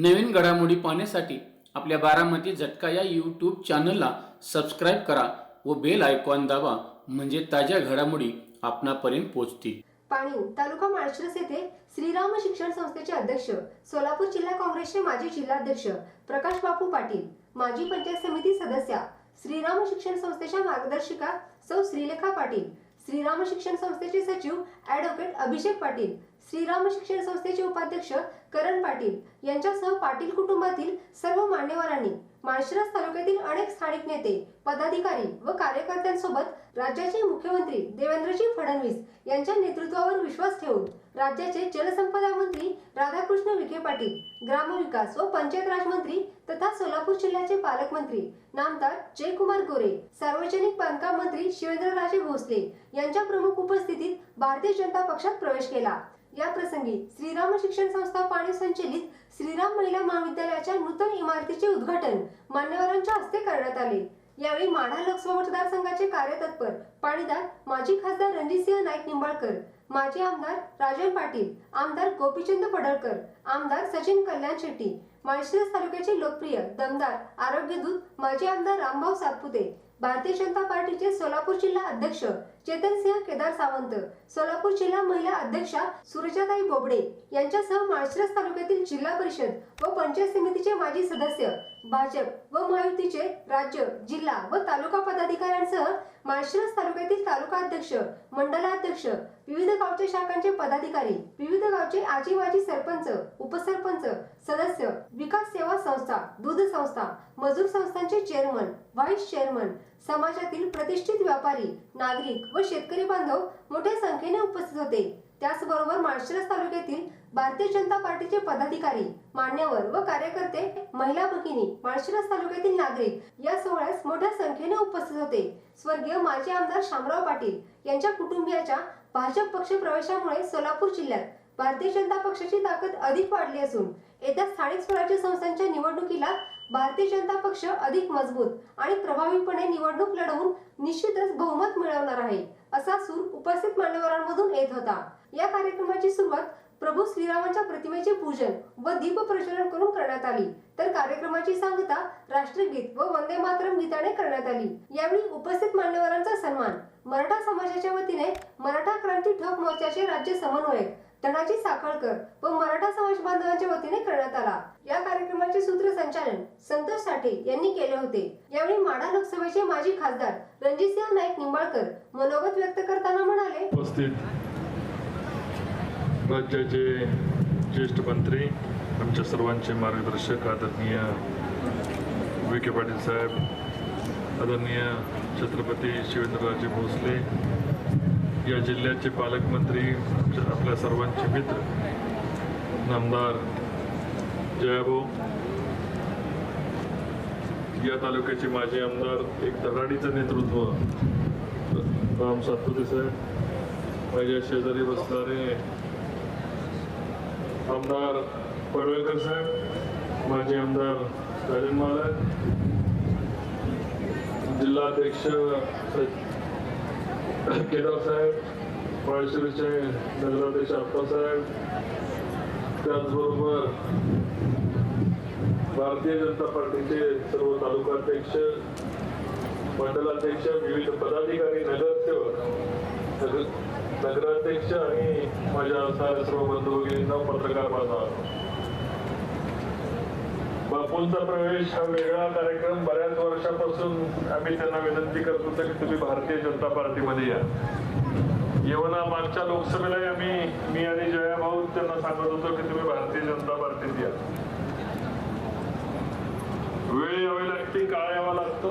नवीन घडामोडी पाहण्यासाठी आपल्या बारामती झटका या यूट्यूब चॅनलला सबस्क्राईब करा व बेल आयकॉन दाबा म्हणजे ताज्या घडामोडी आपणापर्यंत पोहोचतील. पाणी तालुका माळशिरस येथे श्रीराम शिक्षण संस्थेचे अध्यक्ष सोलापूर जिल्हा काँग्रेसचे माजी जिल्हाध्यक्ष प्रकाश बापू पाटील माजी पंचायत समिती सदस्या श्रीराम शिक्षण संस्थेच्या मार्गदर्शिका सौ श्रीलेखा पाटील श्रीराम शिक्षण संस्थेचे सचिव ॲडव्होकेट अभिषेक पाटील श्रीराम शिक्षण संस्थेचे उपाध्यक्ष करण पाटील यांच्यासह पाटील कुटुंबातील सर्व मान्यवरांनी माळशिरस तालुक्यातील अनेक स्थानिक नेते पदाधिकारी व कार्यकर्त्यांसोबत राज्याचे मुख्यमंत्री देवेंद्रजी फडणवीस यांच्या नेतृत्वावर विश्वास ठेवून राज्याचे जलसंपदा मंत्री राधाकृष्ण विखे पाटील ग्रामविकास व पंचायत राज मंत्री तथा सोलापूर जिल्ह्याचे पालकमंत्री नामदार जयकुमार गोरे सार्वजनिक बांधकाम मंत्री शिवेंद्रराजे भोसले यांच्या प्रमुख उपस्थितीत भारतीय जनता पक्षात प्रवेश केला. या प्रसंगी श्रीराम शिक्षण संस्था पाणी संचलित श्रीराम महिला महाविद्यालयाच्या नूतन इमारतीचे उद्घाटन मान्यवरांच्या हस्ते करण्यात आले. यावेळी माढा लोकसभा मतदारसंघाचे कार्यतत्पर पाणीदार माजी खासदार रणजितसिंह नाईक निंबाळकर माजी आमदार राजन पाटील आमदार गोपीचंद पडळकर आमदार सचिन कल्याण शेट्टी माळशिरस तालुक्याचे लोकप्रिय दमदार आरोग्यदूत माजी आमदार रामभाऊ सातपुते भारतीय जनता पार्टीचे सोलापूर जिल्हा अध्यक्ष चेतन सिंह केदार सावंत सोलापूर जिल्हा महिला अध्यक्षा सुरजाताई बोबडे यांच्यासह माळशिरस तालुक्यातील जिल्हा परिषद व पंचायत समितीचे माजी सदस्य भाजप व महायुतीचे राज्य जिल्हा व तालुका पदाधिकाऱ्यांसह माळशिरस तालुक्यातील तालुका अध्यक्ष मंडलाध्यक्ष विविध गावचे शाखांचे पदाधिकारी विविध गावचे आजी माजी सरपंच उपसरपंच सदस्य विकास सेवा संस्था दूध संस्था मजूर संस्थांचे चेअरमन व्हाईस चेअरमन समाजातील प्रतिष्ठित व्यापारी नागरिक व शेतकरी बांधव मोठ्या संख्येने उपस्थित होते. त्याचबरोबर माळशिरस तालुक्यातील भारतीय जनता पार्टीचे पदाधिकारी मान्यवर व कार्यकर्ते महिला भगिनी माळशिरस तालुक्यातील नागरिक या सोहळ्यास मोठ्या संख्येने उपस्थित होते. स्वर्गीय माजी आमदार शामराव पाटील यांच्या कुटुंबियाच्या भाजप पक्ष प्रवेशामुळे सोलापूर जिल्ह्यात भारतीय जनता पक्षाची ताकद अधिक वाढली असून येत्या स्थानिक स्वराज्य संस्थांच्या निवडणुकीला भारतीय जनता पक्ष अधिक मजबूत आणि प्रभावीपणे निवडणूक लढवून निश्चितच बहुमत मिळवणार आहे असा सूर उपस्थित मान्यवरांमधून येत होता. या कार्यक्रमाची सुरुवात प्रभू श्रीरामांच्या प्रतिमेचे पूजन व दीप प्रज्वलन करून करण्यात आली. तर कार्यक्रमाची सांगता राष्ट्रगीत व वंदे मातरम गीताने करण्यात आली. यावेळी उपस्थित मान्यवरांचा सन्मान मराठा समाजाच्या वतीने मराठा क्रांती ठोक मोर्चाचे राज्य समन्वयक धनाजी साखळकर व मराठा समाज बांधवांच्या वतीने करण्यात आला. या कार्यक्रमाचे सूत्रसंचालन संतोष साठे यांनी केले होते. यावेळी माडा लोकसभेचे माजी खासदार रणजितसिंह नाईक निंबाळकर मनोगत व्यक्त करताना म्हणाले उपस्थित राज्याचे ज्येष्ठ मंत्री आमच्या सर्वांचे मार्गदर्शक आदरणीय विखे पाटील साहेब आदरणीय छत्रपती शिवेंद्रराजे भोसले या जिल्ह्याचे पालकमंत्री आपल्या सर्वांचे मित्र नामदार जयाभाऊ. या तालुक्याचे माजी आमदार एक धडाडीचं नेतृत्व राम सातपुते साहेब. माझ्या शेजारी बसणारे आमदार पडवेकर साहेब माजी आमदार राजन महाराज. जिल्हाध्यक्ष केदार साहेब माळशिरसचे नगराध्यक्ष आप्पासाहेब त्याचबरोबर भारतीय जनता पार्टीचे सर्व तालुकाध्यक्ष मंडलाध्यक्ष विविध पदाधिकारी नगरसेवक नगर- नगराध्यक्ष आणि माझ्या सर्व बंधू भगिनींना पत्रकार बांधव बापूंचा प्रवेश हा वेगळा कार्यक्रम. बऱ्याच वर्षापासून आम्ही त्यांना विनंती करत होतो की तुम्ही भारतीय जनता पार्टीमध्ये या. येवना मागच्या लोकसभेलाही आम्ही मी आणि जया भाऊ त्यांना सांगत होतो की तुम्ही भारतीय जनता पार्टीत या. वेळ यावी लागते काळ यावा लागतो.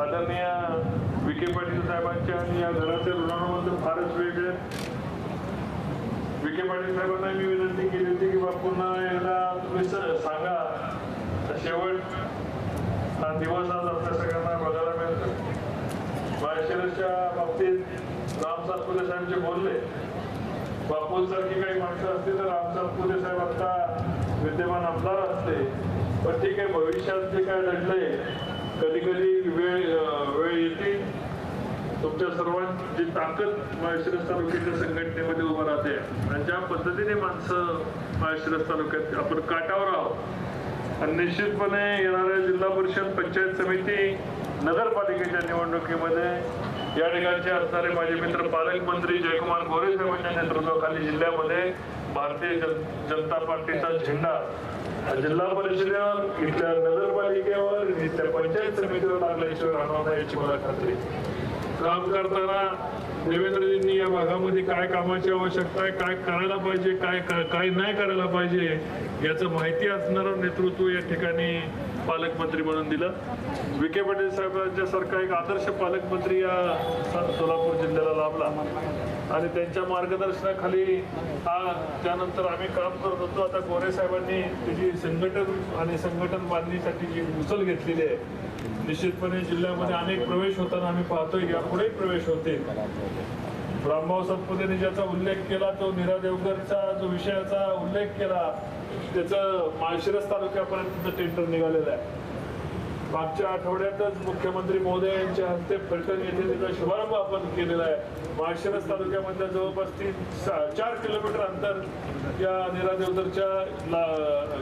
आदरणीय विखे पाटील साहेबांचे आणि या घराचे ऋणांमध्ये फारच वेगळे विखे पाटील साहेबांना मी विनंती केली होती की बापूंना याला तुम्ही सांगा. शेवट हा दिवस आज आपल्या सगळ्यांना बघायला मिळतो. माळशिरसच्या बाबतीत राम सातपुते साहेबचे बोलले. बापूंसारखी काही माणसं असते तर राम सातपुते साहेब आता विद्यमान आमदार असते. पण ठीक आहे भविष्यात जे काय घडलंय कधी कधी वेळ वेळ येते. तुमच्या सर्वांची ताकद माळशिरस तालुक्याच्या संघटनेमध्ये उभं राहते. आणि ज्या पद्धतीने माणसं माळशिरस तालुक्यात आपण काटावर आहोत आणि निश्चितपणे येणाऱ्या जिल्हा परिषद पंचायत समिती नगरपालिकेच्या निवडणुकीमध्ये या ठिकाणचे असणारे माझे मित्र पालकमंत्री जयकुमार गोरे साहेबांच्या नेतृत्वाखाली जिल्ह्यामध्ये भारतीय जनता पार्टीचा झेंडा जिल्हा परिषदेवर इथल्या नगरपालिकेवर इथल्या पंचायत समितीवर लागल्याशिवाय राहणार याची मला खात्री. काम करताना देवेंद्रजींनी या भागामध्ये काय कामाची आवश्यकता आहे काय करायला पाहिजे काय काय नाही करायला पाहिजे याचं माहिती असणारं नेतृत्व या ठिकाणी पालकमंत्री म्हणून दिलं. विखे पाटील साहेबांच्या सारखा एक आदर्श पालकमंत्री या सोलापूर जिल्ह्याला लाभला. आणि त्यांच्या मार्गदर्शनाखाली हा त्यानंतर आम्ही काम करत होतो. आता गोरे साहेबांनी त्याची संघटन आणि संघटन बांधणीसाठी जी उचल घेतलेली आहे निश्चितपणे जिल्ह्यामध्ये अनेक प्रवेश होताना आम्ही पाहतोय यापुढेही प्रवेश होते रामभाऊ सतपुतेने ज्याचा उल्लेख केला तो नीरा देवगरचा जो विषयाचा उल्लेख केला त्याचं माळशिरस तालुक्यापर्यंत टेंडर निघालेलं आहे. मागच्या आठवड्यातच मुख्यमंत्री मोदी यांच्या हस्ते फलटण येथे त्याचा शुभारंभ आपण केलेला आहे. माळशिरस तालुक्यामधल्या जवळपास तीन चार किलोमीटर अंतर या नीरा देवगरच्या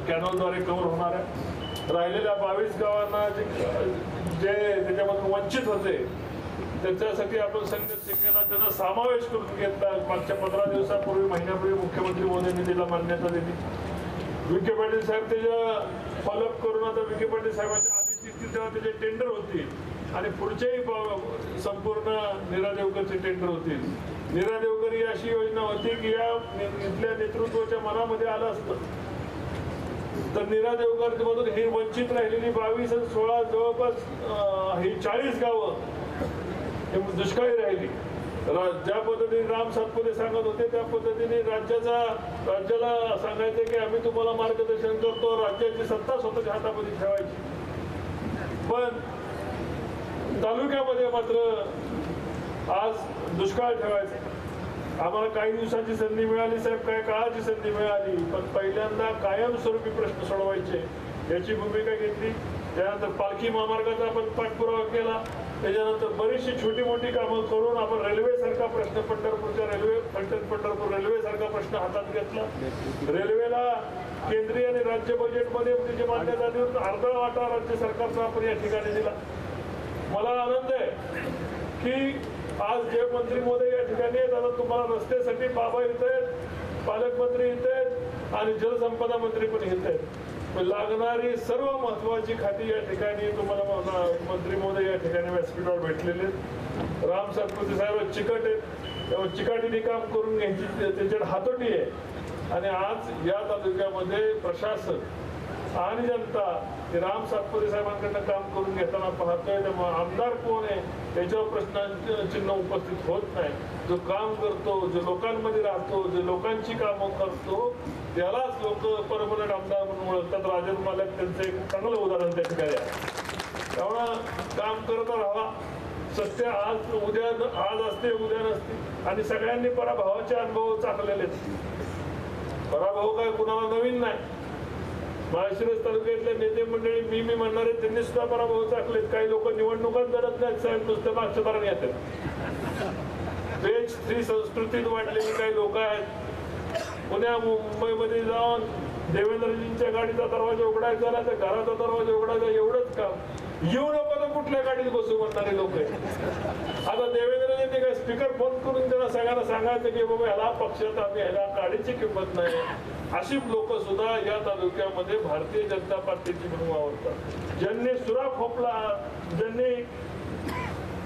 कॅनॉलद्वारे कव्हर होणार आहे. राहिलेल्या बावीस गावांना जे जे त्याच्यामधून वंचित होते त्याच्यासाठी आपण संघ केला त्याचा समावेश करून घेतला. मागच्या पंधरा दिवसापूर्वी महिन्यापूर्वी मुख्यमंत्री मोदींनी दिला मान्यता दिली विखे पाटील साहेब त्याच्या फॉलोअप करून आता विखे पाटील साहेबांच्या असतील तेव्हा त्याचे टेंडर होतील आणि पुढचेही संपूर्ण नीरा देवकरचे टेंडर होतील. नीरा देवकर ही अशी योजना होती की या इथल्या नेतृत्वाच्या मनामध्ये आलं असतं. तर नीरा देवकर मधून ही वंचित राहिलेली बावीस आणि सोळा जवळपास ही चाळीस गावं हे दुष्काळी राहिली. ज्या पद्धतीने राम सातपुते सांगत होते त्या पद्धतीने राज्याचा राज्याला सांगायचं की आम्ही तुम्हाला मार्गदर्शन करतो राज्याची सत्ता स्वतःच्या हातामध्ये ठेवायची. पण तालुक्यामध्ये मात्र आज दुष्काळ ठेवायचा. आम्हाला काही दिवसाची संधी मिळाली साहेब काही काळाची संधी मिळाली पण पहिल्यांदा कायमस्वरूपी प्रश्न सोडवायचे याची भूमिका घेतली. त्यानंतर पालखी महामार्गाचा आपण पाठपुरावा केला. त्याच्यानंतर बरीचशी छोटी मोठी कामं करून आपण रेल्वे सारखा प्रश्न पंढरपूरच्या रेल्वे पंढरपूर रेल्वे सारखा प्रश्न हातात घेतला. रेल्वेला केंद्रीय आणि राज्य बजेटमध्ये त्याची मान्यता देऊन अर्धा वाटा राज्य सरकारचा आपण या ठिकाणी दिला. मला आनंद आहे की आज जे मंत्री मोदी या ठिकाणी आहेत आता तुम्हाला रस्त्यासाठी बाबा येत आहेत पालकमंत्री येत आहेत आणि जलसंपदा मंत्री पण येत आहेत. लागणारी सर्व महत्वाची खाती या ठिकाणी तुम्हाला मंत्री मोदी या ठिकाणी व्यासपीठावर भेटलेले आहेत. राम सातपुते साहेब चिकट आहेत. त्यामुळे चिकाटीने काम करून घ्यायची ते- हातोटी आहे. आणि आज या तालुक्यामध्ये प्रशासन आणि जनता ते राम सातपुते साहेबांकडनं काम करून घेताना पाहतोय. त्यामुळे आमदार कोण आहे त्याच्यावर प्रश्न चिन्ह उपस्थित होत नाही. जो काम करतो जो लोकांमध्ये राहतो जो लोकांची कामं करतो त्यालाच लोक परमनंट आमदार म्हणून ओळखतात. राजन मालक त्यांचं एक चांगलं उदाहरण त्या ठिकाणी आहे. त्यामुळं काम करत राहा. सत्य आज उद्या आज असते उद्या नसते. आणि सगळ्यांनी पराभवाचे अनुभव चाकलेले आहेत पराभव काय कुणाला नवीन नाही. माळशिरस तालुक्यातले नेते मंडळी मी मी म्हणणारे त्यांनी सुद्धा पराभव चाकलेत. काही लोक निवडणुकात लढत नाहीत साहेब नुसतं मागच्या दाराने येतात स्त्री संस्कृतीत वाढलेली काही लोक आहेत. पुण्या मुंबईमध्ये जाऊन देवेंद्रजींच्या गाडीचा दरवाजा उघडायचा ना तर घराचा दरवाजा उघडायचा एवढंच काम. येऊ कुठल्या गाडीत बसू म्हणणारे लोक आहेत? आता देवेंद्रजींनी काय स्पीकर फोन करून त्यांना सगळ्यांना सांगायचं की बाबा ह्याला पक्षात आम्ही ह्याला गाडीची किंमत नाही. अशी लोक सुद्धा या तालुक्यामध्ये भारतीय जनता पार्टीची म्हणून वावरतात. ज्यांनी सुरा खोपला ज्यांनी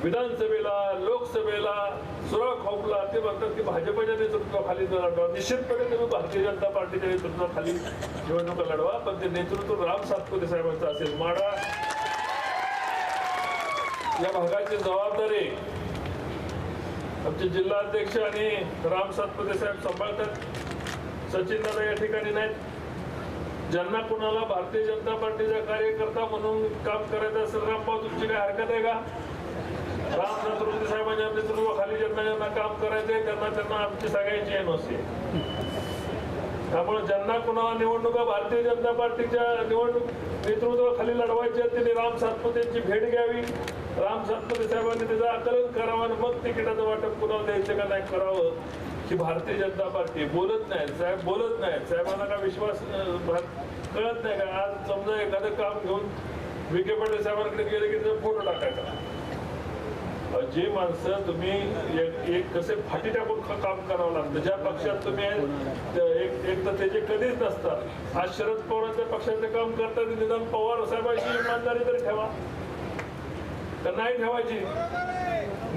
विधानसभेला लोकसभेला सुरा खोपला ते म्हणतात की भाजपच्या नेतृत्वाखाली लढवा. निश्चितपणे तुम्ही भारतीय जनता पार्टीच्या नेतृत्वाखाली निवडणुका लढवा पण ते नेतृत्व राम सातपुते साहेबांचं असेल. माडा या भागाची जबाबदारी आमचे जिल्हाध्यक्ष आणि राम सातपुते साहेब सांभाळतात. सचिन दादा या ठिकाणी नाहीत. ज्यांना कुणाला भारतीय जनता पार्टीचा कार्यकर्ता म्हणून काम करायचं असेल रामभाऊ तुमची काय हरकत आहे का? राम सातपुते साहेबांच्या नेतृत्वाखाली ज्यांना ज्यांना काम करायचंय त्यांना त्यांना आमची सगळ्यांची एनओसी त्यामुळे ज्यांना कुणाला निवडणुका भारतीय जनता पार्टीच्या निवडणूक नेतृत्वाखाली लढवायच्या आहेत, त्यांनी राम सातपुतेची भेट घ्यावी. राम सातपुते साहेबांनी त्याचं आकलन करावं आणि मग तिकिटाचं वाटप कुणाला द्यायचं का नाही करावं की भारतीय जनता पार्टी बोलत नाही. साहेब बोलत नाही. साहेबांना का विश्वास कळत नाही का? आज समजा एखादं काम घेऊन विखे पाटील साहेबांकडे गेले की त्याचा फोटो टाकायचा. जी माणसं तुम्ही एक एक कसे फाटी टाकून काम करावं लागतं ज्या पक्षात तुम्ही आहे, एक एक तर ते जे कधीच नसतात. आज शरद पवारांच्या पक्षाचं काम करतात निदान पवार साहेबांची इमानदारी तरी ठेवा. तर नाही ठेवायची.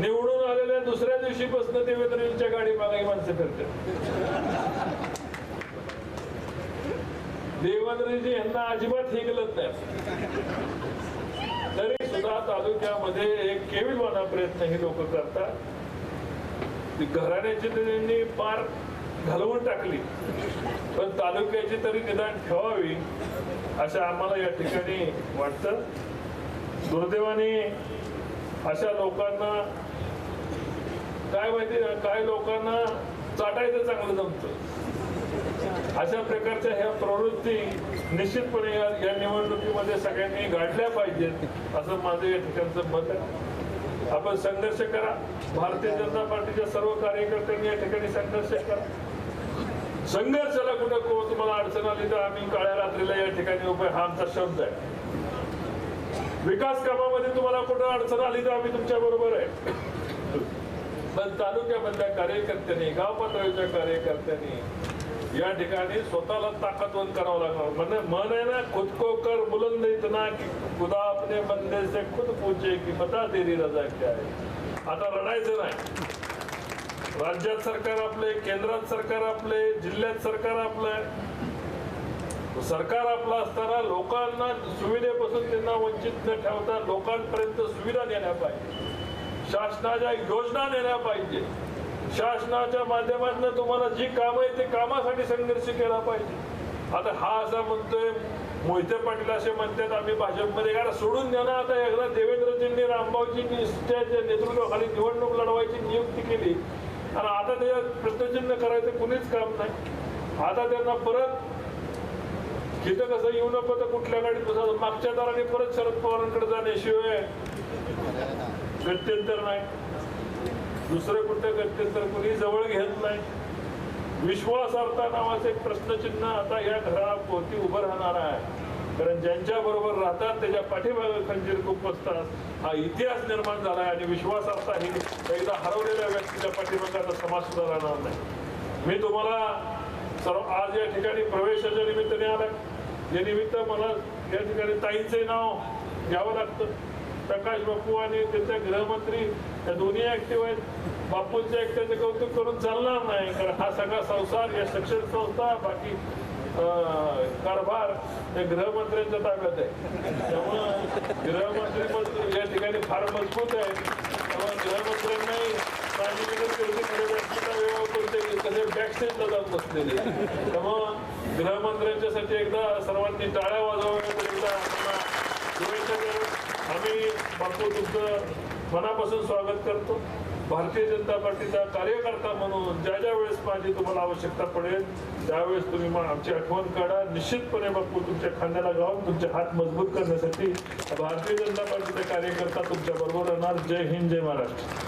निवडून आलेल्या दुसऱ्या दिवशी बसणं देवेंद्रजींच्या गाडी मागाई माणसं करते देवेंद्रजी यांना अजिबात हिंगलत नाही. सुद्धा तालुक्यामध्ये एक केविलवाना प्रयत्न हे लोक करतात. घराण्याची त्यांनी पार घालवून टाकली. पण तालुक्याची तरी निदान ठेवावी असं आम्हाला या ठिकाणी वाटतं. दुर्दैवाने अशा लोकांना काय माहिती काय लोकांना चाटायचं चांगलं जमतं अशा प्रकारच्या ह्या प्रवृत्ती निश्चितपणे या या निवडणुकीमध्ये सगळ्यांनी गाडल्या पाहिजेत असं माझं या ठिकाणचं मत आहे. आपण संघर्ष करा. भारतीय जनता पार्टीच्या सर्व कार्यकर्त्यांनी या ठिकाणी संघर्ष करा. संघर्षाला कुठं को तुम्हाला अडचण आली तर आम्ही काळ्या रात्रीला या ठिकाणी उभे हा आमचा शब्द आहे. विकास कामामध्ये तुम्हाला कुठं अडचण आली तर आम्ही तुमच्या बरोबर आहे. पण तालुक्यामधल्या कार्यकर्त्यांनी गाव पातळीच्या कार्यकर्त्यांनी या ठिकाणी स्वतःला ताकदवंत करावं लागणार. म्हणजे मन आहे ना खुद को कर बुलंद इतना की खुदा अपने बंदे से खुद पूछे की बता तेरी रजा क्या आहे आता रडायचं नाही. राज्यात सरकार आपले केंद्रात सरकार आपले जिल्ह्यात सरकार आपलं सरकार आपलं असताना लोकांना सुविधेपासून त्यांना वंचित न ठेवता लोकांपर्यंत सुविधा देण्या पाहिजे. शासनाच्या योजना देण्या पाहिजे. शासनाच्या माध्यमातून तुम्हाला जी काम आहे ते कामासाठी संघर्ष केला पाहिजे. आता हा असा म्हणतोय मोहिते पाटील असे म्हणतात आम्ही भाजपमध्ये कारण सोडून द्या ना आता एकदा देवेंद्रजींनी रामभाऊजी निष्ठ्याच्या नेतृत्वाखाली निवडणूक लढवायची नियुक्ती केली. आणि आता ते प्रश्नचिन्ह करायचं कुणीच काम नाही. आता त्यांना परत तिथं कसं येऊ नको तर कुठल्या गाडीत बसा. मागच्या दाराने परत शरद पवारांकडे जाण्याशिवाय गत्यंतर नाही. दुसरं कुठं करते तर कुणी जवळ घेत नाही. विश्वासार्हता नावाचं एक प्रश्नचिन्ह आता या घराभोवती उभं राहणार आहे. कारण ज्यांच्या बरोबर राहतात त्याच्या पाठीमागे खंजीर खुपसतात हा इतिहास निर्माण झाला आहे आणि विश्वासार्हता ही एकदा हरवलेल्या व्यक्तीच्या पाठीमागे आता समाज सुद्धा राहणार नाही. मी तुम्हाला सर्व आज या ठिकाणी प्रवेशाच्या निमित्ताने आला या निमित्त मला या ठिकाणी ताईंचे नाव घ्यावं लागतं. प्रकाश बापू आणि त्यांचा गृहमंत्री या दोन्ही ऍक्टिव्ह आहेत. बापूंच्या एकट्याचं कौतुक करून चालणार नाही कारण हा सगळा संसार या शिक्षण संस्था बाकी कारभार हे गृहमंत्र्यांच्या ताब्यात आहे. त्यामुळं गृहमंत्री या ठिकाणी फार मजबूत आहे त्यामुळे गृहमंत्र्यांनाही बॅकस्टेजला बसलेले त्यामुळं गृहमंत्र्यांच्यासाठी एकदा सर्वांनी टाळ्या वाजवाव्या एकदा शुभेच्छा द्याव्या आम्ही बापू तुमचं मनापासून स्वागत करतो. भारतीय जनता पार्टीचा कार्यकर्ता म्हणून ज्या ज्या वेळेस माझी तुम्हाला आवश्यकता पडेल त्यावेळेस तुम्ही मग आमची आठवण काढा. निश्चितपणे बापू तुमच्या खांद्याला जाऊन तुमचे हात मजबूत करण्यासाठी भारतीय जनता पार्टीचा कार्यकर्ता तुमच्या बरोबर राहणार. जय हिंद जय महाराष्ट्र.